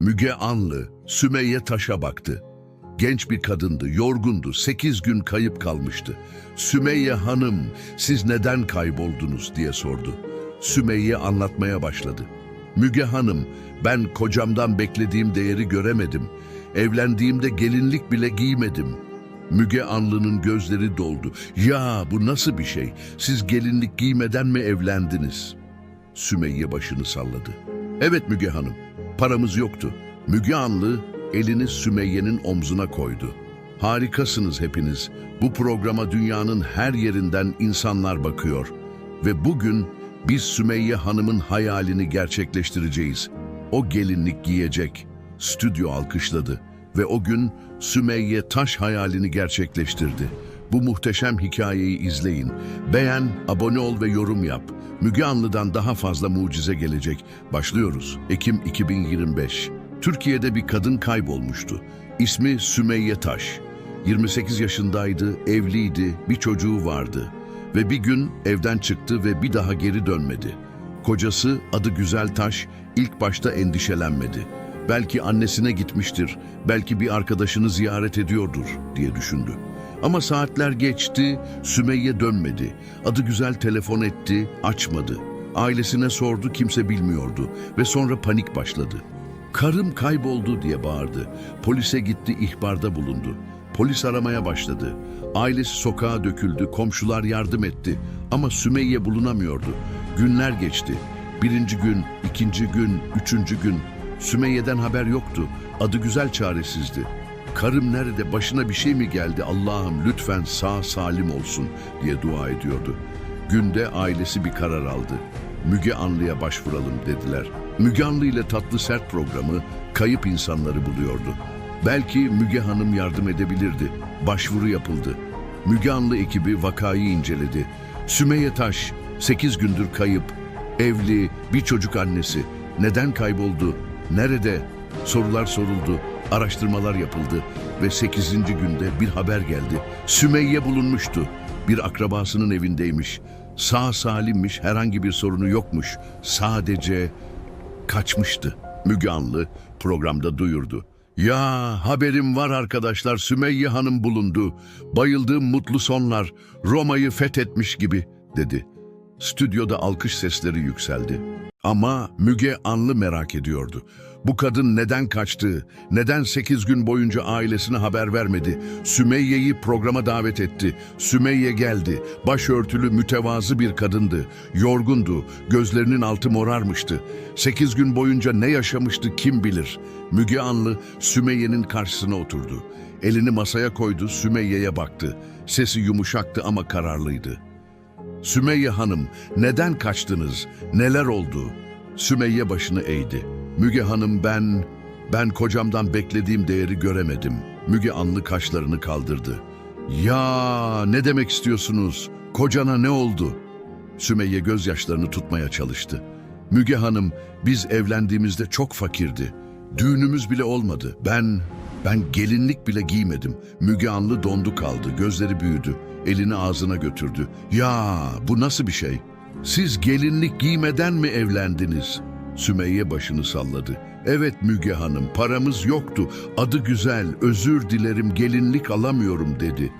Müge Anlı, Sümeyye Taş'a baktı. Genç bir kadındı, yorgundu, sekiz gün kayıp kalmıştı. Sümeyye Hanım, siz neden kayboldunuz diye sordu. Sümeyye anlatmaya başladı. Müge Hanım, ben kocamdan beklediğim değeri göremedim. Evlendiğimde gelinlik bile giymedim. Müge Anlı'nın gözleri doldu. Ya bu nasıl bir şey? Siz gelinlik giymeden mi evlendiniz? Sümeyye başını salladı. Evet Müge Hanım, paramız yoktu. Müge Anlı elini Sümeyye'nin omzuna koydu. Harikasınız hepiniz. Bu programa dünyanın her yerinden insanlar bakıyor. Ve bugün biz Sümeyye Hanım'ın hayalini gerçekleştireceğiz. O gelinlik giyecek. Stüdyo alkışladı. Ve o gün Sümeyye taş hayalini gerçekleştirdi. Bu muhteşem hikayeyi izleyin. Beğen, abone ol ve yorum yap. Müge Anlı'dan daha fazla mucize gelecek. Başlıyoruz. Ekim 2025. Türkiye'de bir kadın kaybolmuştu. İsmi Sümeyye Taş. 28 yaşındaydı, evliydi, bir çocuğu vardı. Ve bir gün evden çıktı ve bir daha geri dönmedi. Kocası adı Güzel Taş ilk başta endişelenmedi. Belki annesine gitmiştir, belki bir arkadaşını ziyaret ediyordur diye düşündü. Ama saatler geçti, Sümeyye dönmedi. Adı güzel telefon etti, açmadı. Ailesine sordu, kimse bilmiyordu ve sonra panik başladı. Karım kayboldu diye bağırdı. Polise gitti, ihbarda bulundu. Polis aramaya başladı. Ailesi sokağa döküldü, komşular yardım etti. Ama Sümeyye bulunamıyordu. Günler geçti. Birinci gün, ikinci gün, üçüncü gün. Sümeyye'den haber yoktu. Adı güzel çaresizdi. Karım nerede, başına bir şey mi geldi Allah'ım lütfen sağ salim olsun diye dua ediyordu. Günde ailesi bir karar aldı. Müge Anlı'ya başvuralım dediler. Müge Anlı ile Tatlı Sert programı kayıp insanları buluyordu. Belki Müge Hanım yardım edebilirdi. Başvuru yapıldı. Müge Anlı ekibi vakayı inceledi. Sümeyye Taş 8 gündür kayıp. Evli, bir çocuk annesi. Neden kayboldu? Nerede? Sorular soruldu. Araştırmalar yapıldı ve 8. günde bir haber geldi. Sümeyye bulunmuştu. Bir akrabasının evindeymiş. Sağ salimmiş, herhangi bir sorunu yokmuş. Sadece kaçmıştı. Müge Anlı programda duyurdu. Ya haberim var arkadaşlar Sümeyye Hanım bulundu. Bayıldığım mutlu sonlar Roma'yı fethetmiş gibi dedi. Stüdyoda alkış sesleri yükseldi. Ama Müge Anlı merak ediyordu. Bu kadın neden kaçtı? Neden sekiz gün boyunca ailesine haber vermedi? Sümeyye'yi programa davet etti. Sümeyye geldi. Başörtülü mütevazı bir kadındı. Yorgundu. Gözlerinin altı morarmıştı. Sekiz gün boyunca ne yaşamıştı kim bilir. Müge Anlı Sümeyye'nin karşısına oturdu. Elini masaya koydu, Sümeyye'ye baktı. Sesi yumuşaktı ama kararlıydı. Sümeyye Hanım, neden kaçtınız? Neler oldu? Sümeyye başını eğdi. Müge Hanım ben, ben kocamdan beklediğim değeri göremedim. Müge Anlı kaşlarını kaldırdı. Ya ne demek istiyorsunuz? Kocana ne oldu? Sümeyye gözyaşlarını tutmaya çalıştı. Müge Hanım, biz evlendiğimizde çok fakirdi. Düğünümüz bile olmadı. Ben, ben gelinlik bile giymedim. Müge Anlı dondu kaldı, gözleri büyüdü. Elini ağzına götürdü. Ya bu nasıl bir şey? Siz gelinlik giymeden mi evlendiniz? Sümeyye başını salladı. Evet Müge Hanım, paramız yoktu. Adı güzel, özür dilerim gelinlik alamıyorum dedi.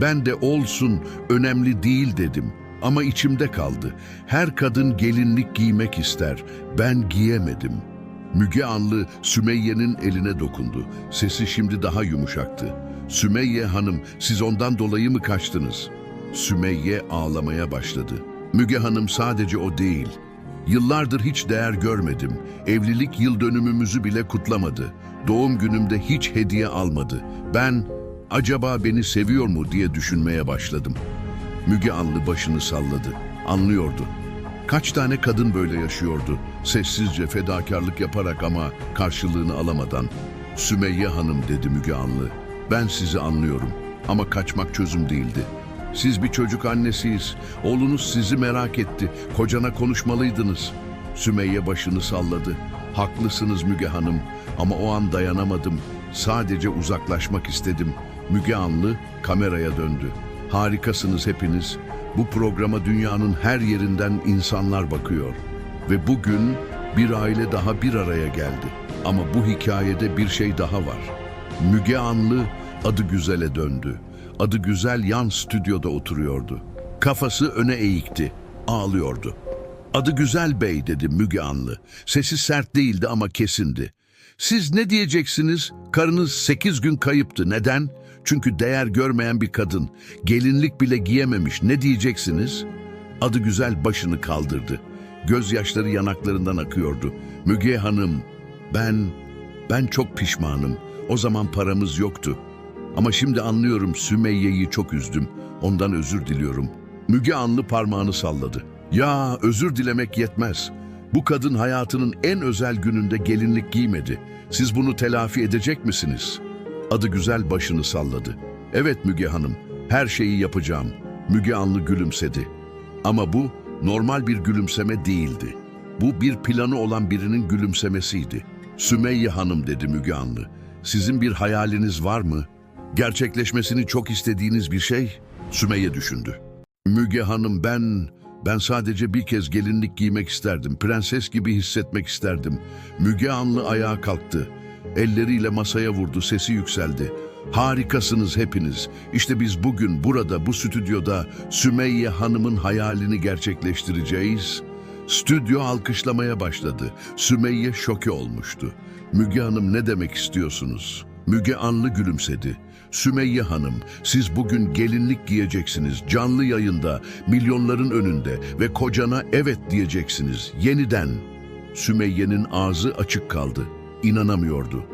Ben de olsun, önemli değil dedim. Ama içimde kaldı. Her kadın gelinlik giymek ister. Ben giyemedim. Müge Anlı Sümeyye'nin eline dokundu. Sesi şimdi daha yumuşaktı. Sümeyye Hanım, siz ondan dolayı mı kaçtınız? Sümeyye ağlamaya başladı. Müge Hanım sadece o değil. Yıllardır hiç değer görmedim. Evlilik yıl dönümümüzü bile kutlamadı. Doğum günümde hiç hediye almadı. Ben acaba beni seviyor mu diye düşünmeye başladım. Müge Anlı başını salladı. Anlıyordu. Kaç tane kadın böyle yaşıyordu. Sessizce fedakarlık yaparak ama karşılığını alamadan. Sümeyye Hanım dedi Müge Anlı. Ben sizi anlıyorum ama kaçmak çözüm değildi. Siz bir çocuk annesiyiz. Oğlunuz sizi merak etti. Kocana konuşmalıydınız. Sümeyye başını salladı. Haklısınız Müge Hanım ama o an dayanamadım. Sadece uzaklaşmak istedim. Müge Anlı kameraya döndü. Harikasınız hepiniz. Bu programa dünyanın her yerinden insanlar bakıyor. Ve bugün Bir aile daha bir araya geldi. Ama bu hikayede bir şey daha var. Müge Anlı adı güzele döndü. Adı güzel yan stüdyoda oturuyordu. Kafası öne eğikti, ağlıyordu. Adı Güzel Bey dedi Müge Anlı. Sesi sert değildi ama kesindi. Siz ne diyeceksiniz? Karınız sekiz gün kayıptı. Neden? Çünkü değer görmeyen bir kadın. Gelinlik bile giyememiş. Ne diyeceksiniz? Adı Güzel başını kaldırdı. Gözyaşları yanaklarından akıyordu. Müge Hanım, ben, ben çok pişmanım. O zaman paramız yoktu. Ama şimdi anlıyorum Sümeyye'yi çok üzdüm. Ondan özür diliyorum. Müge Anlı parmağını salladı. Ya özür dilemek yetmez. Bu kadın hayatının en özel gününde gelinlik giymedi. Siz bunu telafi edecek misiniz? Adı güzel başını salladı. Evet Müge Hanım, her şeyi yapacağım. Müge Anlı gülümsedi. Ama bu normal bir gülümseme değildi. Bu bir planı olan birinin gülümsemesiydi. Sümeyye Hanım dedi Müge Anlı. Sizin bir hayaliniz var mı? Gerçekleşmesini çok istediğiniz bir şey? Sümeyye düşündü. Müge Hanım ben, ben sadece bir kez gelinlik giymek isterdim. Prenses gibi hissetmek isterdim. Müge Anlı ayağa kalktı. Elleriyle masaya vurdu, sesi yükseldi. Harikasınız hepiniz. İşte biz bugün burada, bu stüdyoda Sümeyye Hanım'ın hayalini gerçekleştireceğiz. Stüdyo alkışlamaya başladı. Sümeyye şoke olmuştu. Müge Hanım ne demek istiyorsunuz? Müge Anlı gülümsedi. Sümeyye Hanım, siz bugün gelinlik giyeceksiniz canlı yayında, milyonların önünde ve kocana evet diyeceksiniz yeniden. Sümeyye'nin ağzı açık kaldı. İnanamıyordu.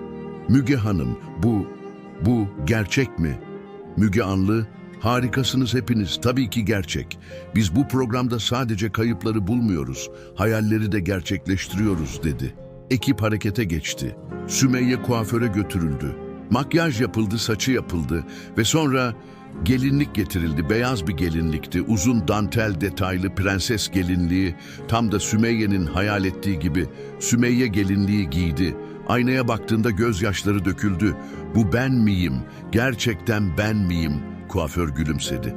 Müge Hanım, bu, bu gerçek mi? Müge Anlı, harikasınız hepiniz, tabii ki gerçek. Biz bu programda sadece kayıpları bulmuyoruz, hayalleri de gerçekleştiriyoruz dedi. Ekip harekete geçti. Sümeyye kuaföre götürüldü. Makyaj yapıldı, saçı yapıldı ve sonra gelinlik getirildi. Beyaz bir gelinlikti, uzun dantel detaylı prenses gelinliği. Tam da Sümeyye'nin hayal ettiği gibi Sümeyye gelinliği giydi. Aynaya baktığında gözyaşları döküldü. Bu ben miyim? Gerçekten ben miyim? Kuaför gülümsedi.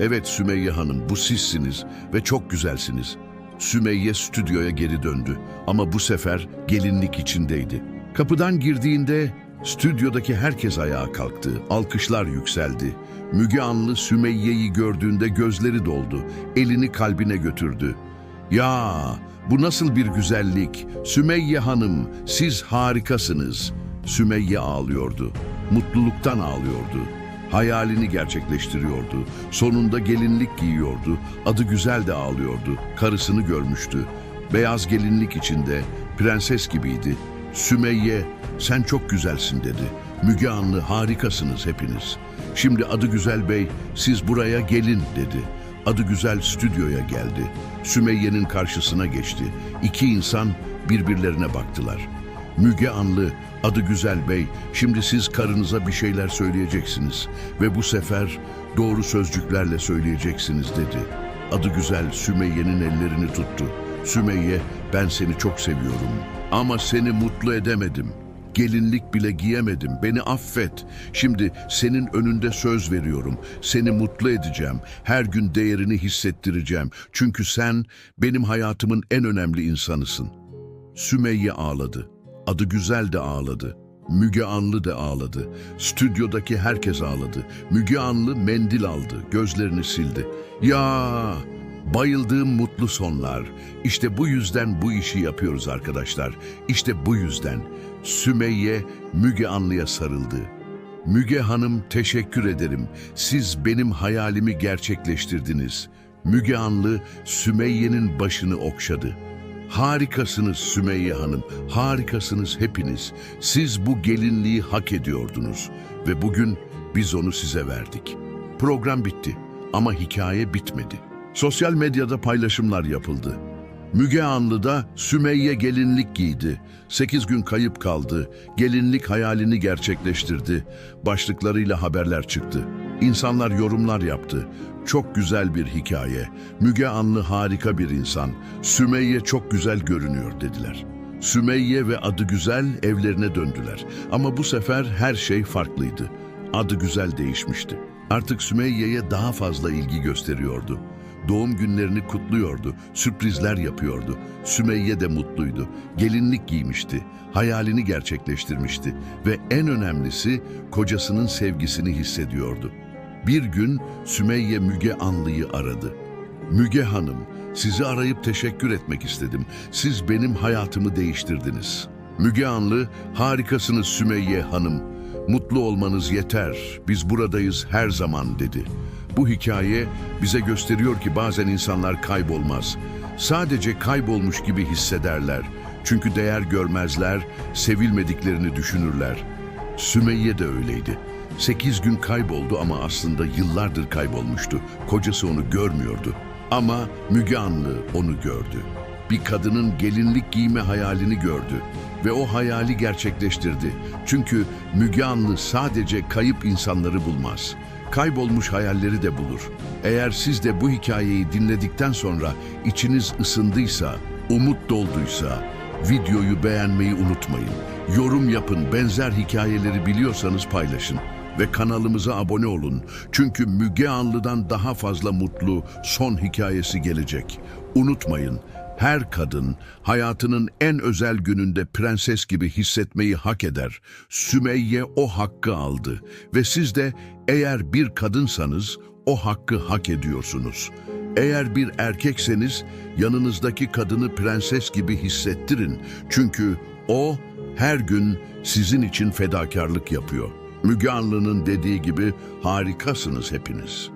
Evet Sümeyye Hanım, bu sizsiniz ve çok güzelsiniz. Sümeyye stüdyoya geri döndü ama bu sefer gelinlik içindeydi. Kapıdan girdiğinde stüdyodaki herkes ayağa kalktı, alkışlar yükseldi. Müge Anlı Sümeyye'yi gördüğünde gözleri doldu, elini kalbine götürdü. Ya bu nasıl bir güzellik, Sümeyye Hanım siz harikasınız. Sümeyye ağlıyordu, mutluluktan ağlıyordu. Hayalini gerçekleştiriyordu. Sonunda gelinlik giyiyordu. Adı güzel de ağlıyordu. Karısını görmüştü. Beyaz gelinlik içinde prenses gibiydi. Sümeyye sen çok güzelsin dedi. Müge Anlı harikasınız hepiniz. Şimdi adı güzel bey siz buraya gelin dedi. Adı güzel stüdyoya geldi. Sümeyye'nin karşısına geçti. İki insan birbirlerine baktılar. Müge Anlı, adı Güzel Bey, şimdi siz karınıza bir şeyler söyleyeceksiniz ve bu sefer doğru sözcüklerle söyleyeceksiniz dedi. Adı Güzel Sümeyye'nin ellerini tuttu. Sümeyye, ben seni çok seviyorum ama seni mutlu edemedim. Gelinlik bile giyemedim. Beni affet. Şimdi senin önünde söz veriyorum. Seni mutlu edeceğim. Her gün değerini hissettireceğim. Çünkü sen benim hayatımın en önemli insanısın. Sümeyye ağladı. Adı Güzel de ağladı. Müge Anlı da ağladı. Stüdyodaki herkes ağladı. Müge Anlı mendil aldı, gözlerini sildi. Ya bayıldığım mutlu sonlar. İşte bu yüzden bu işi yapıyoruz arkadaşlar. İşte bu yüzden. Sümeyye Müge Anlı'ya sarıldı. Müge Hanım teşekkür ederim. Siz benim hayalimi gerçekleştirdiniz. Müge Anlı Sümeyye'nin başını okşadı. Harikasınız Sümeyye Hanım, harikasınız hepiniz. Siz bu gelinliği hak ediyordunuz ve bugün biz onu size verdik. Program bitti ama hikaye bitmedi. Sosyal medyada paylaşımlar yapıldı. Müge Anlı'da Sümeyye gelinlik giydi. Sekiz gün kayıp kaldı. Gelinlik hayalini gerçekleştirdi. Başlıklarıyla haberler çıktı. İnsanlar yorumlar yaptı. Çok güzel bir hikaye. Müge Anlı harika bir insan. Sümeyye çok güzel görünüyor dediler. Sümeyye ve adı güzel evlerine döndüler. Ama bu sefer her şey farklıydı. Adı güzel değişmişti. Artık Sümeyye'ye daha fazla ilgi gösteriyordu. Doğum günlerini kutluyordu, sürprizler yapıyordu. Sümeyye de mutluydu. Gelinlik giymişti, hayalini gerçekleştirmişti ve en önemlisi kocasının sevgisini hissediyordu. Bir gün Sümeyye Müge Anlı'yı aradı. Müge Hanım, sizi arayıp teşekkür etmek istedim. Siz benim hayatımı değiştirdiniz. Müge Anlı, harikasınız Sümeyye Hanım. Mutlu olmanız yeter. Biz buradayız her zaman dedi. Bu hikaye bize gösteriyor ki bazen insanlar kaybolmaz. Sadece kaybolmuş gibi hissederler. Çünkü değer görmezler, sevilmediklerini düşünürler. Sümeyye de öyleydi. Sekiz gün kayboldu ama aslında yıllardır kaybolmuştu. Kocası onu görmüyordu. Ama Müge Anlı onu gördü. Bir kadının gelinlik giyme hayalini gördü ve o hayali gerçekleştirdi. Çünkü Müge Anlı sadece kayıp insanları bulmaz. Kaybolmuş hayalleri de bulur. Eğer siz de bu hikayeyi dinledikten sonra içiniz ısındıysa, umut dolduysa, videoyu beğenmeyi unutmayın. Yorum yapın, benzer hikayeleri biliyorsanız paylaşın ve kanalımıza abone olun. Çünkü Müge Anlı'dan daha fazla mutlu son hikayesi gelecek. Unutmayın, her kadın hayatının en özel gününde prenses gibi hissetmeyi hak eder. Sümeyye o hakkı aldı ve siz de eğer bir kadınsanız o hakkı hak ediyorsunuz. Eğer bir erkekseniz yanınızdaki kadını prenses gibi hissettirin. Çünkü o her gün sizin için fedakarlık yapıyor. Müge Anlı'nın dediği gibi harikasınız hepiniz.